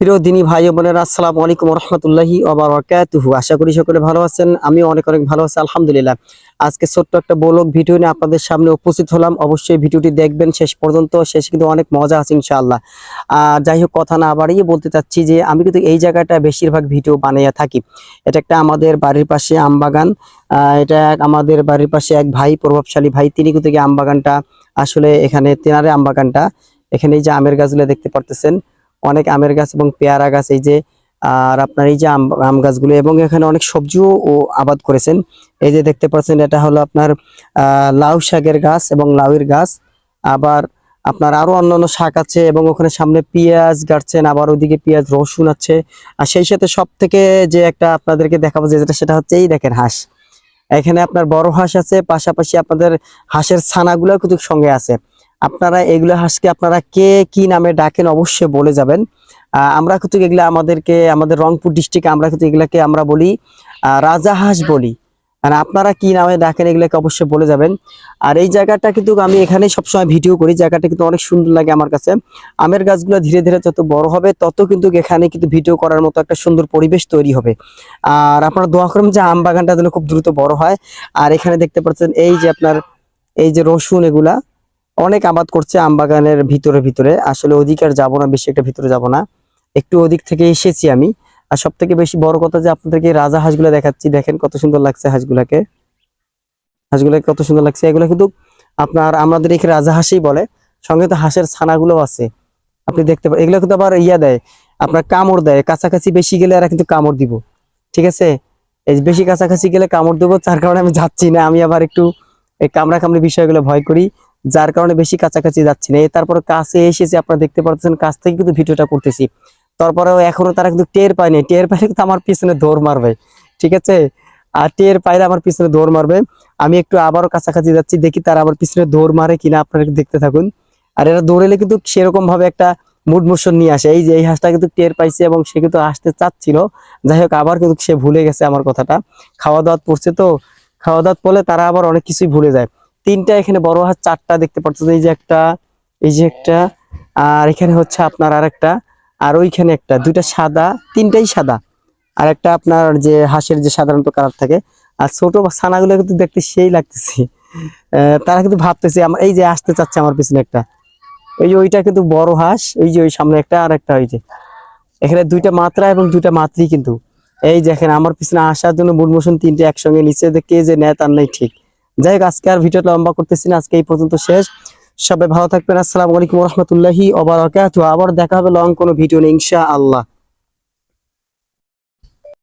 প্রিয় দিনী ভাই বোনেরা, আসসালামু আলাইকুম রহমতুল্লাহি ওবারাকাতুহু। আশা করি সকলে ভালো আছেন আমি অনেক অনেক ভালো আছি, আলহামদুলিল্লাহ। আজকে ছোট্ট একটা বলক ভিডিও নিয়ে আপনাদের সামনে উপস্থিত হলাম। অবশ্যই ভিডিওটি দেখবেন শেষ পর্যন্ত, শেষ কিন্তু অনেক মজা আছে ইনশাআল্লাহ। আর যাই হোক, কথা না বাড়িয়ে বলতে চাচ্ছি যে, আমি কিন্তু এই জায়গাটা বেশিরভাগ ভিডিও বানাইয়া থাকি। এটা একটা আমাদের বাড়ির পাশে আমবাগান এটা আমাদের বাড়ির পাশে এক ভাই, প্রভাবশালী ভাই, তিনি কিন্তু আমবাগানটা আসলে এখানে, তেনারে আমবাগানটা, এখানে এই যে আমের গাছগুলো দেখতে পারতেছেন। অনেক আমের গাছ এবং পেয়ারা গাছ, এই যে, আর আপনার এই যে আম গাছগুলো এবং এখানে অনেক সবজিও ও আবাদ করেছেন। এই যে দেখতে পাচ্ছেন, এটা হলো আপনার লাউ শাকের গাছ এবং লাউয়ের গাছ। আবার আপনার আরও অন্যান্য শাক আছে এবং ওখানে সামনে পেঁয়াজ গাড়ছেন, আবার ওইদিকে পেঁয়াজ, রসুন আছে। আর সেই সাথে সব থেকে যে একটা আপনাদেরকে দেখাবো যেটা, সেটা হচ্ছে এই দেখেন হাঁস। এখানে আপনার বড় হাঁস আছে, পাশাপাশি আপনাদের হাঁসের ছানাগুলো কিন্তু সঙ্গে আছে। আপনারা এগুলো হাঁসকে আপনারা কে, কি নামে ডাকেন অবশ্যই বলে যাবেন। আমরা কিন্তু এগুলা আমাদেরকে, আমাদের রংপুর ডিস্ট্রিক্টে আমরা কিন্তু এগুলাকে আমরা বলি রাজা হাঁস বলি। আর আপনারা কি নামে ডাকেন এগুলাকে অবশ্যই বলে যাবেন। আর এই জায়গাটা কিন্তু আমি এখানে সবসময় ভিডিও করি, জায়গাটা কিন্তু অনেক সুন্দর লাগে আমার কাছে। আমের গাছগুলো ধীরে ধীরে যত বড় হবে, তত কিন্তু এখানে কিন্তু ভিডিও করার মতো একটা সুন্দর পরিবেশ তৈরি হবে। আর আপনারা দোয়া করবেন যে আম বাগানটা যেন খুব দ্রুত বড় হয়। আর এখানে দেখতে পাচ্ছেন এই যে আপনার, এই যে রসুন এগুলা অনেক আবাদ করছে আম বাগানের ভিতরে ভিতরে। আসলে ওদিকে আর যাব না, বেশি একটা ভিতরে যাব না। একটু ওদিক থেকে এসেছি আমি। আর সব থেকে বেশি বড় কথা যে আপনাদেরকে রাজা হাঁসগুলো দেখাচ্ছি, দেখেন কত সুন্দর লাগছে হাঁসগুলাকে। হাঁসগুলাকে কত সুন্দর লাগছে। এগুলো কিন্তু আপনার, আমাদের এখানে রাজা হাঁসই বলে। সঙ্গে তো হাঁসের ছানাগুলো আছে। আপনি দেখতে পারেন এগুলো কিন্তু আবার ইয়া দেয়, আপনার কামড় দেয়। কাছাকাছি বেশি গেলে এরা কিন্তু কামড় দিব। ঠিক আছে? এই বেশি কাছাকাছি গেলে কামড় দেবো তার কারণে আমি যাচ্ছি না। আমি আবার একটু এই কামড়া কামড়ি বিষয়গুলো ভয় করি। যার কারণে বেশি কাছাকাছি যাচ্ছি না। তারপর কাছে এসেছি আপনারা দেখতে পাচ্ছেন কাছ থেকে কিন্তু ভিডিওটা করতেছি। তারপরেও এখনও তারা কিন্তু টের পায়নি টের পাইলে কিন্তু আমার পিছনে দৌড় মারবে, ঠিক আছে? আর টের পাইলে আমার পিছনে দৌড় মারবে। আমি একটু আবারও কাছাকাছি যাচ্ছি, দেখি তারা আমার পিছনে দৌড় মারে কিনা আপনারা দেখতে থাকুন। আর এরা দৌড়েলে কিন্তু সেরকম ভাবে একটা মুড মোশন নিয়ে আসে। এই যে, এই হাঁসটা কিন্তু টের পাইছে এবং সে কিন্তু আসতে চাচ্ছিল। যাই হোক, আবার কিন্তু সে ভুলে গেছে আমার কথাটা। খাওয়া দাওয়া পড়ছে তো খাওয়া দাওয়া পড়লে তারা আবার অনেক কিছুই ভুলে যায়। তিনটা, এখানে বড় হাঁস চারটা দেখতে পাচ্ছেন এই যে একটা, এই যে একটা, আর এখানে হচ্ছে আপনার আর একটা আর ওইখানে একটা, দুইটা সাদা, তিনটাই সাদা। আর একটা আপনার যে হাঁসের যে সাধারণত কালার থাকে। আর ছোট ছানাগুলো কিন্তু দেখতে সেই লাগতেছে। তারা কিন্তু ভাবতেছে, আমার, এই যে আসতে চাচ্ছে আমার পিছনে একটা। ওই যে ওইটা কিন্তু বড় হাঁস ওই যে ওই সামনে একটা আর একটা ওই যে। এখানে দুইটা মাত্রা এবং দুইটা মাত্রী কিন্তু। এই দেখেন আমার পিছনে আসার জন্য মুড মোশন তিনটে একসঙ্গে নিচে, যে কে যে নেয় তার নাই ঠিক। যাই হোক, আজকে আর ভিডিওটা লম্বা করতেছি না, আজকে এই পর্যন্ত শেষ। সবাই ভালো থাকবেন, আসসালামু আলাইকুম রহমতুল্লাহি আবার দেখা হবে লং কোনো ভিডিও নেই ইনশা আল্লাহ